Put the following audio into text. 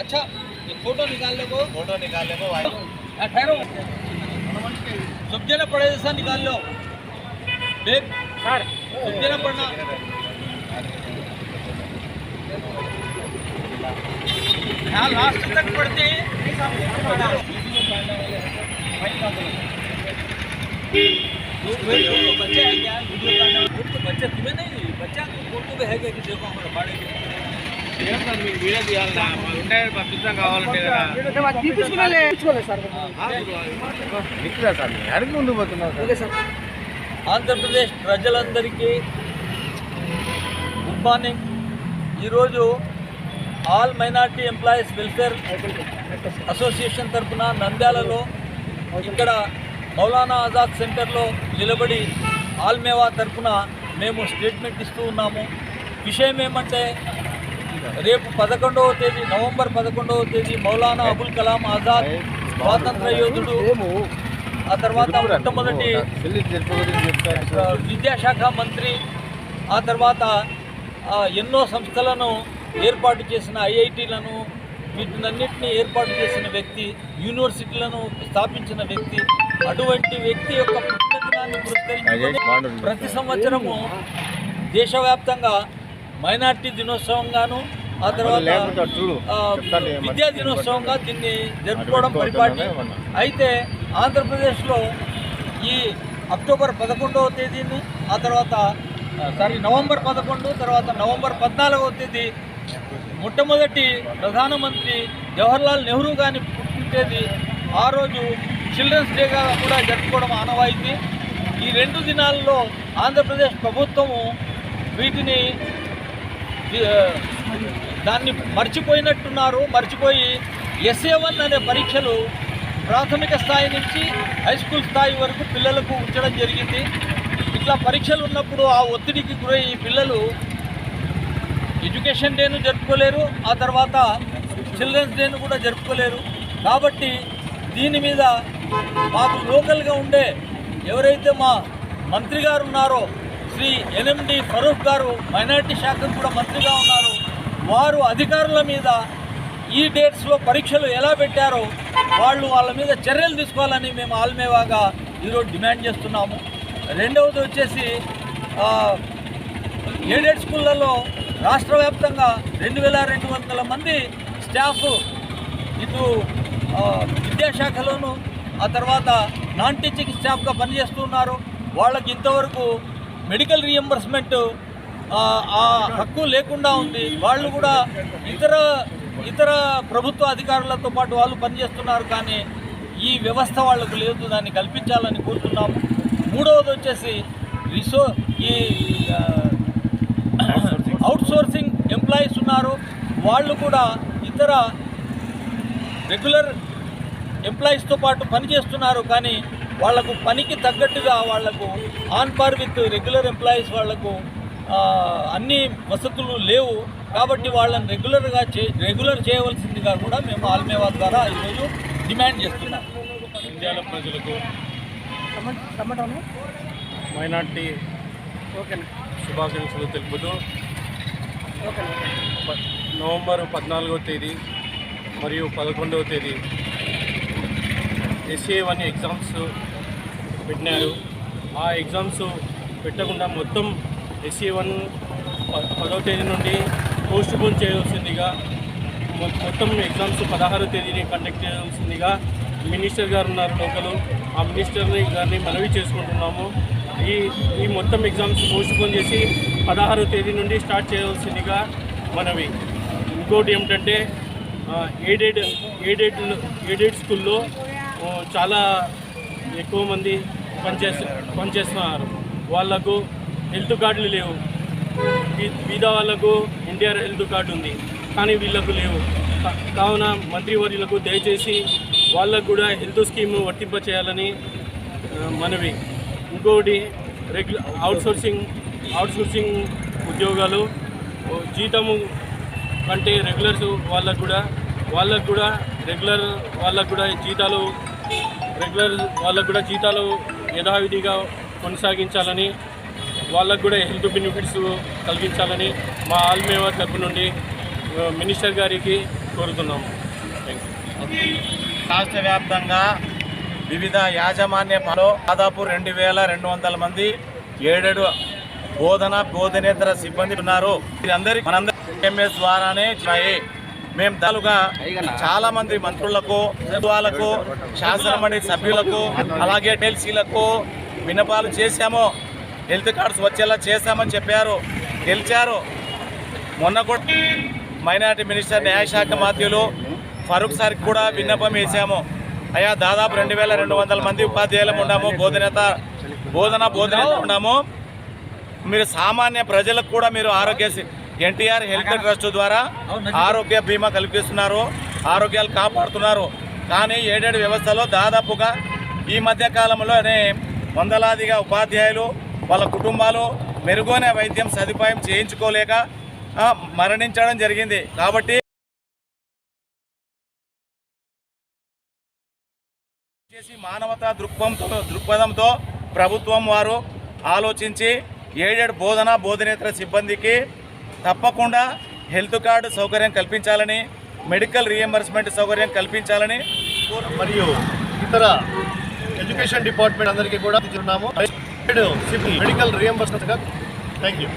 अच्छा फ़ोटो निकालने को फ़ोटो निकालने को ठहरो। सब पड़े जैसा निकाल लो। देख सर। सब पड़ना। हाँ लास्ट तक पड़ते बच्चे है बच्चे तुम्हें नहीं बच्चा तो फ़ोटो पे है कि देखो हमारा बाड़े ఆంధ్రప్రదేశ్ ప్రజలందరికీ గుడ్ మార్నింగ్. ఈరోజు all minority employees welfare association తరఫున నంద్యాలలో ఇక్కడ మౌలానా ఆజాద్ సెంటర్లో నిలబడి ఆల్మేవా తరఫున మేము స్టేట్మెంట్ ఇస్తూ ఉన్నాము. విషయం ఏమంటే రేపు పదకొండవ తేదీ నవంబర్ పదకొండవ తేదీ మౌలానా అబుల్ కలాం ఆజాద్ స్వాతంత్ర యోధుడు. ఆ తర్వాత మొట్టమొదటి విద్యాశాఖ మంత్రి ఆ తర్వాత ఎన్నో సంస్థలను ఏర్పాటు చేసిన ఐఐటీలను వీటినన్నింటినీ ఏర్పాటు చేసిన వ్యక్తి యూనివర్సిటీలను స్థాపించిన వ్యక్తి అటువంటి వ్యక్తి యొక్క పుట్టినదినాన్ని పురస్కరించుకొని ప్రతి సంవత్సరము దేశవ్యాప్తంగా మైనార్టీ దినోత్సవంగాను ఆ తర్వాత విద్యా దినోత్సవంగా దీన్ని జరుపుకోవడం పరిపాటి. అయితే ఆంధ్రప్రదేశ్లో ఈ అక్టోబర్ పదకొండవ తేదీని ఆ తర్వాత సారీ నవంబర్ పదకొండు తర్వాత నవంబర్ పద్నాలుగవ తేదీ మొట్టమొదటి ప్రధానమంత్రి జవహర్లాల్ నెహ్రూ గారి పుట్టిన తేదీ ఆ రోజు చిల్డ్రన్స్ డేగా కూడా జరుపుకోవడం ఆనవాయితీ. ఈ రెండు దినాల్లో ఆంధ్రప్రదేశ్ ప్రభుత్వము వీటిని దాన్ని మర్చిపోయినట్టున్నారు. మర్చిపోయి ఎస్ఏ వన్ అనే పరీక్షలు ప్రాథమిక స్థాయి నుంచి హై స్కూల్ స్థాయి వరకు పిల్లలకు ఉంచడం జరిగింది. ఇట్లా పరీక్షలు ఉన్నప్పుడు ఆ ఒత్తిడికి గురై పిల్లలు ఎడ్యుకేషన్ డేను జరుపుకోలేరు ఆ తర్వాత చిల్డ్రన్స్ డేను కూడా జరుపుకోలేరు. కాబట్టి దీని మీద మాకు లోకల్గా ఉండే ఎవరైతే మా మంత్రి గారు ఉన్నారో శ్రీ ఎన్ఎండి ఫరూక్ గారు మైనార్టీ శాఖకు కూడా మంత్రిగా ఉన్నారు. వారు అధికారుల మీద ఈ డేట్స్లో పరీక్షలు ఎలా పెట్టారో వాళ్ళు వాళ్ళ మీద చర్యలు తీసుకోవాలని మేము ఆల్మేవాగా ఈరోజు డిమాండ్ చేస్తున్నాము. రెండవది వచ్చేసి ఎయిడెడ్ స్కూళ్ళలో రాష్ట్ర వ్యాప్తంగా రెండు వేల రెండు వందల మంది స్టాఫ్ ఇటు విద్యాశాఖలోను ఆ తర్వాత నాన్ టీచింగ్ స్టాఫ్గా పనిచేస్తున్నారు వాళ్ళకి ఇంతవరకు మెడికల్ రియంబర్స్మెంట్ ఆ హక్కు లేకుండా ఉంది. వాళ్ళు కూడా ఇతర ఇతర ప్రభుత్వ అధికారులతో పాటు వాళ్ళు పనిచేస్తున్నారు కానీ ఈ వ్యవస్థ వాళ్ళకు లేదు. దాన్ని కల్పించాలని కోరుతున్నాము మూడవది వచ్చేసి రిసో ఈ అవుట్సోర్సింగ్ ఎంప్లాయీస్ ఉన్నారు. వాళ్ళు కూడా ఇతర రెగ్యులర్ ఎంప్లాయీస్తో పాటు పనిచేస్తున్నారు కానీ వాళ్ళకు పనికి తగ్గట్టుగా వాళ్ళకు on par with regular employees వాళ్ళకు ఆ, అన్ని వసతులు లేవు. కాబట్టి వాళ్ళని రెగ్యులర్గా చే రెగ్యులర్ చేయవలసిందిగా కూడా మేము ఆల్మేవా ద్వారా ఈరోజు డిమాండ్ చేస్తున్నాం. ఇండియాలో ప్రజలకు మైనార్టీ ఓకేనా? శుభాకాంక్షలు తెలుపుతూ నవంబర్ పద్నాలుగవ తేదీ మరియు పదకొండవ తేదీ ఎస్ఏ వన్ ఎగ్జామ్స్ పెట్టినారు. ఆ ఎగ్జామ్స్ పెట్టకుండా మొత్తం ఎస్ఏ వన్ ప- పదవ తేదీ నుండి పోస్ట్ పోన్ చేయవలసిందిగా మొ- మొత్తం ఎగ్జామ్స్ పదహారో తేదీని కండక్ట్ చేయవలసిందిగా మినిస్టర్ గారు ఉన్నారు లోకలు. ఆ మినిస్టర్ని గారిని మనవి చేసుకుంటున్నాము. ఈ ఈ మొత్తం ఎగ్జామ్స్ పోస్ట్ పోన్ చేసి పదహారో తేదీ నుండి స్టార్ట్ చేయవలసిందిగా మనవి. ఇంకోటి ఏమిటంటే ఎయిడెడ్ ఎయిడెడ్ ఎయిడెడ్ స్కూల్లో చాలా ఎక్కువ మంది పనిచేస్తు పనిచేస్తున్నారు. వాళ్ళకు హెల్త్ కార్డులు లేవు. బీద వాళ్ళకు ఎన్టీఆర్ హెల్త్ కార్డు ఉంది. కానీ వీళ్ళకు లేవు. కావున మంత్రివర్యులకు దయచేసి వాళ్ళకు కూడా హెల్త్ స్కీమ్ వర్తింప చేయాలని మనవి. ఇంకొకటి రెగ్యులర్ అవుట్సోర్సింగ్ అవుట్సోర్సింగ్ ఉద్యోగాలు జీతము కంటే రెగ్యులర్స్ వాళ్ళకు కూడా వాళ్ళకు కూడా రెగ్యులర్ వాళ్ళకు కూడా జీతాలు రెగ్యులర్ వాళ్ళకు కూడా జీతాలు యథావిధిగా కొనసాగించాలని వాళ్ళకు కూడా హెల్త్ బెనిఫిట్స్ కలిగించాలని మా ఆల్మేవా తరపు నుండి మినిస్టర్ గారికి కోరుతున్నాము రాష్ట్ర వ్యాప్తంగా వివిధ యాజమాన్య దాదాపు రెండు వేల రెండు వందల మంది ఏడేడు బోధన బోధనేతర సిబ్బంది ఉన్నారు. వీరందరికీ మనందరి ఎంఎస్ ద్వారానే మేము దాలుగా చాలా మంది మంత్రులకు ప్రభుత్వాలకు శాసనమండలి సభ్యులకు అలాగే ఎమ్మెల్సీలకు విన్నపాలు చేశాము. హెల్త్ కార్డ్స్ వచ్చేలా చేశామని చెప్పారు. గెలిచారు. మొన్న కూడా మైనార్టీ మినిస్టర్ న్యాయశాఖ మాధ్యులు ఫరూక్ సార్కి కూడా విన్నపం వేశాము. అయ్యా దాదాపు రెండు వేల రెండు వందల మంది ఉపాధ్యాయులం ఉన్నాము బోధనేత బోధన బోధనేత ఉన్నాము. మీరు సామాన్య ప్రజలకు కూడా మీరు ఆరోగ్య ఎన్టీఆర్ హెల్త్ ట్రస్ట్ ద్వారా ఆరోగ్య బీమా కల్పిస్తున్నారు. ఆరోగ్యాలు కాపాడుతున్నారు. కానీ ఏడేడు వ్యవస్థలో దాదాపుగా ఈ మధ్య కాలంలోనే వందలాదిగా ఉపాధ్యాయులు వాళ్ళ కుటుంబాలు మెరుగైన వైద్యం సదుపాయం చేయించుకోలేక మరణించడం జరిగింది. కాబట్టి చేసి మానవతా దృక్పథంతో దృక్పథంతో ప్రభుత్వం వారు ఆలోచించి ఏడేడు బోధన బోధనేతర సిబ్బందికి తప్పకుండా హెల్త్ కార్డు సౌకర్యం కల్పించాలని మెడికల్ రియంబర్స్మెంట్ సౌకర్యం కల్పించాలని మరియు ఇతర ఎడ్యుకేషన్ డిపార్ట్మెంట్ అందరికీ కూడా మెడికల్ రియంబర్స్మెంట్ థ్యాంక్ యూ